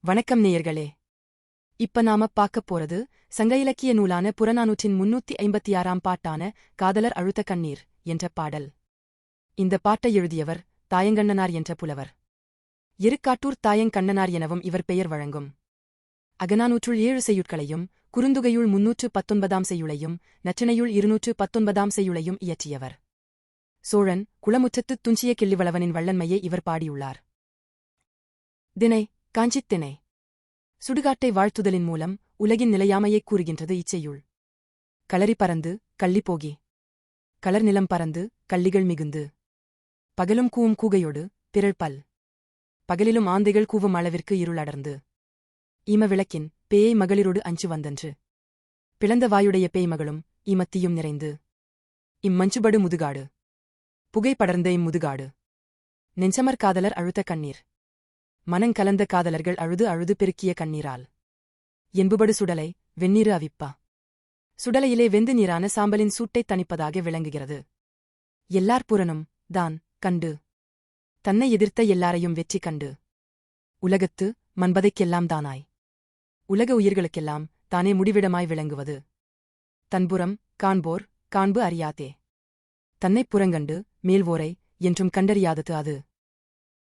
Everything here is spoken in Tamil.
வணக்கம் நேயர்களே. இப்ப நாம பார்க்கப் போறது சங்க இலக்கிய நூலான புறநானூற்றின் முன்னூத்தி ஐம்பத்தி ஆறாம் பாட்டான காதலர் அழுத்த கண்ணீர் என்ற பாடல். இந்த பாட்டை எழுதியவர் தாயங்கண்ணனார் என்ற புலவர். இருக்காட்டூர் தாயங்கண்ணனார் எனவும் இவர் பெயர் வழங்கும். அகநானூற்றுள் ஏழு செய்யுட்களையும் குறுந்துகையுள் முன்னூற்று பத்தொன்பதாம் செய்யுளையும் நச்சினையுள் இருநூற்று பத்தொன்பதாம் செய்யுளையும் இயற்றியவர். சோழன் குளமுற்றத்துத் துஞ்சிய கிள்ளிவளவனின் வள்ளன்மையை இவர் பாடியுள்ளார். தினை காஞ்சித்திணை சுடுகாட்டை வாழ்த்துதலின் மூலம் உலகின் நிலையாமையைக் கூறுகின்றது இச்சையுள் களரி பறந்து கள்ளி போகி. களர் நிலம் பறந்து கள்ளிகள் மிகுந்து. பகலும் கூவும் கூகையோடு பிறழ் பல். பகலிலும் ஆந்தைகள் கூவும் அளவிற்கு இருள் அடர்ந்து. ஈம விளக்கின் பேயை மகளிரோடு அஞ்சு வந்தன்று. பிளந்த வாயுடைய பேய் மகளும் இமத்தியும் நிறைந்து. இம்மஞ்சுபடு முதுகாடு. புகை படர்ந்த இம்முதுகாடு. நெஞ்சமர் காதலர் அழுத்த கண்ணீர். மனங்கலந்த காதலர்கள் அழுது அழுது பெருக்கிய கண்ணீரால். என்புபடு சுடலை வெந்நீரு அவிப்பா. சுடலையிலே வெந்து நீரான சாம்பலின் சூட்டைத் தணிப்பதாக விளங்குகிறது. எல்லார் புறனும் தான் கண்டு. தன்னை எதிர்த்த எல்லாரையும் வெற்றி கண்டு. உலகத்து மன்பதைக்கெல்லாம் தானாய். உலக உயிர்களுக்கெல்லாம் தானே முடிவிடமாய் விளங்குவது. தன்புறம் காண்போர் காண்பு அறியாதே. தன்னைப் புறங்கண்டு மேல்வோரை என்றும் கண்டறியாதது அது.